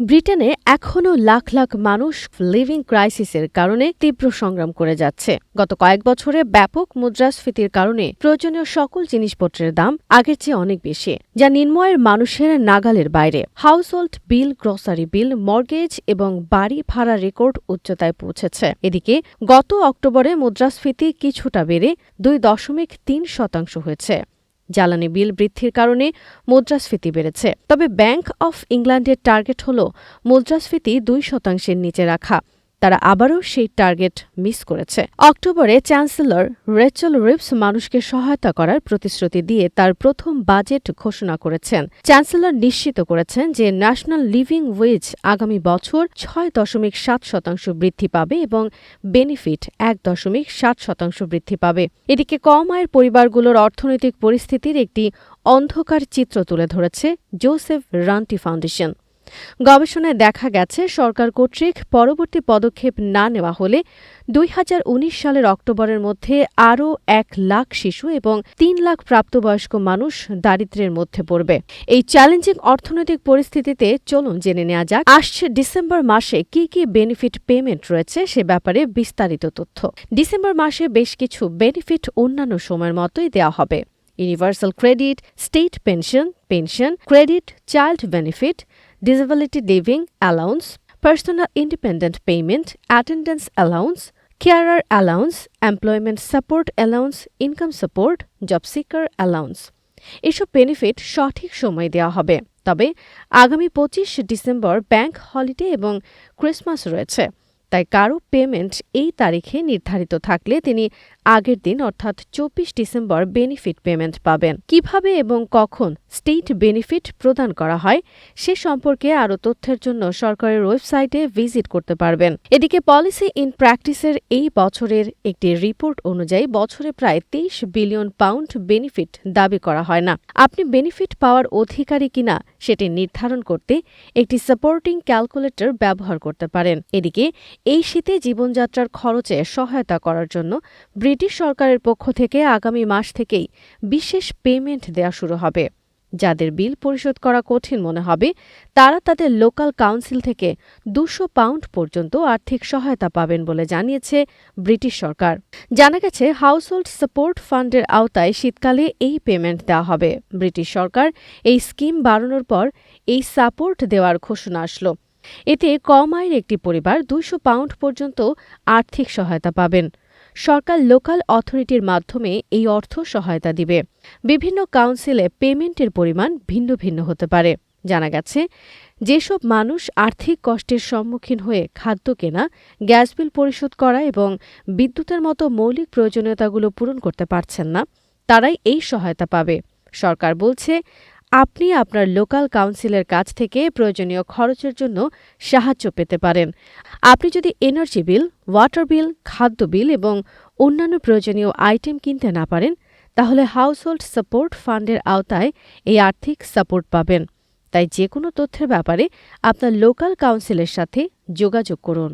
ব্রিটেনে এখনও লাখ লাখ মানুষ লিভিং ক্রাইসিসের কারণে তীব্র সংগ্রাম করে যাচ্ছে। গত কয়েক বছরে ব্যাপক মুদ্রাস্ফীতির কারণে প্রয়োজনীয় সকল জিনিসপত্রের দাম আগের চেয়ে অনেক বেশি, যা নিম্নয়ের মানুষের নাগালের বাইরে। Household bill, grocery bill, mortgage এবং বাড়ি ভাড়া রেকর্ড উচ্চতায় পৌঁছেছে। এদিকে গত অক্টোবরে মুদ্রাস্ফীতি কিছুটা বেড়ে দুই দশমিক তিন শতাংশ হয়েছে। জ্বালানি বিল বৃদ্ধির কারণে মুদ্রাস্ফীতি বেড়েছে। তবে ব্যাংক অফ ইংল্যান্ডের টার্গেট হল মুদ্রাস্ফীতি দুই শতাংশের নিচে রাখা। তারা আবারও সেই টার্গেট মিস করেছে। অক্টোবরে চ্যান্সেলর রেচেল রিপস মানুষকে সহায়তা করার প্রতিশ্রুতি দিয়ে তার প্রথম বাজেট ঘোষণা করেছেন। চ্যান্সেলর নিশ্চিত করেছেন যে ন্যাশনাল লিভিং ওয়েজ আগামী বছর ছয় দশমিক সাত শতাংশ বৃদ্ধি পাবে এবং বেনিফিট এক দশমিক সাত শতাংশ বৃদ্ধি পাবে। এদিকে কম আয়ের পরিবারগুলোর অর্থনৈতিক পরিস্থিতির একটি অন্ধকার চিত্র তুলে ধরেছে জোসেফ রান্টি ফাউন্ডেশন। গবেষণায় দেখা গেছে, সরকার কর্তৃক পরবর্তী পদক্ষেপ না নেওয়া হলে দুই হাজার উনিশ সালের অক্টোবরের মধ্যে আরও এক লাখ শিশু এবং তিন লাখ প্রাপ্তবয়স্ক মানুষ দারিদ্র্যের মধ্যে পড়বে। এই চ্যালেঞ্জিং অর্থনৈতিক পরিস্থিতিতে চলুন জেনে নেওয়া যাক, আসছে ডিসেম্বর মাসে কি কি বেনিফিট পেমেন্ট রয়েছে সে ব্যাপারে বিস্তারিত তথ্য। ডিসেম্বর মাসে বেশ কিছু বেনিফিট অন্যান্য সময়ের মতোই দেওয়া হবে। Universal credit state pension pension credit child benefit disability living allowance personal independent payment attendance allowance carer allowance employment support allowance income support job seeker allowance এসব বেনিফিট সঠিক সময় দেওয়া হবে। তবে আগামী পঁচিশ ডিসেম্বর ব্যাংক হলিডে এবং ক্রিসমাস রয়েছে। তাই কারও পেমেন্ট এই তারিখে নির্ধারিত থাকলে তিনি আগের দিন, অর্থাৎ চব্বিশ ডিসেম্বর বেনিফিট পেমেন্ট পাবেন। কীভাবে এবং কখন স্টেট বেনিফিট প্রদান করা হয়, সে সম্পর্কে আরও তথ্যের জন্য সরকারের ওয়েবসাইটে ভিজিট করতে পারবেন। এদিকে পলিসি ইন প্র্যাকটিসের এই বছরের একটি রিপোর্ট অনুযায়ী বছরে প্রায় তেইশ বিলিয়ন পাউন্ড বেনিফিট দাবি করা হয় না। আপনি বেনিফিট পাওয়ার অধিকারী কিনা, সেটি নির্ধারণ করতে একটি সাপোর্টিং ক্যালকুলেটর ব্যবহার করতে পারেন। এদিকে, এই শীতে জীবনযাত্রার খরচে সহায়তা করার জন্য ব্রিটিশ সরকারের পক্ষ থেকে আগামী মাস থেকেই বিশেষ পেমেন্ট দেওয়া শুরু হবে। যাদের বিল পরিশোধ করা কঠিন মনে হবে, তারা তাদের লোকাল কাউন্সিল থেকে দুশো পাউন্ড পর্যন্ত আর্থিক সহায়তা পাবেন বলে জানিয়েছে ব্রিটিশ সরকার। জানা গেছে, হাউসহোল্ড সাপোর্ট ফান্ডের আওতায় শীতকালে এই পেমেন্ট দেওয়া হবে। ব্রিটিশ সরকার এই স্কিম বাড়ানোর পর এই সাপোর্ট দেওয়ার ঘোষণা আসলো। এতে কম আয়ের একটি পরিবার দুইশো পাউন্ড পর্যন্ত আর্থিক সহায়তা পাবেন। সরকার লোকাল অথরিটির মাধ্যমে এই অর্থ সহায়তা দিবে। বিভিন্ন কাউন্সিলে পেমেন্টের পরিমাণ ভিন্ন ভিন্ন হতে পারে। জানা গেছে, যেসব মানুষ আর্থিক কষ্টের সম্মুখীন হয়ে খাদ্য কেনা, গ্যাস বিল পরিশোধ করা এবং বিদ্যুতের মতো মৌলিক প্রয়োজনীয়তাগুলো পূরণ করতে পারছেন না, তারাই এই সহায়তা পাবে। সরকার বলছে আপনি আপনার লোকাল কাউন্সিলের কাছ থেকে প্রয়োজনীয় খরচের জন্য সাহায্য পেতে পারেন। আপনি যদি এনার্জি বিল, ওয়াটার বিল, খাদ্য বিল এবং অন্যান্য প্রয়োজনীয় আইটেম কিনতে না পারেন, তাহলে হাউসহোল্ড সাপোর্ট ফান্ডের আওতায় এই আর্থিক সাপোর্ট পাবেন। তাই যে কোনো তথ্যের ব্যাপারে আপনার লোকাল কাউন্সিলের সাথে যোগাযোগ করুন।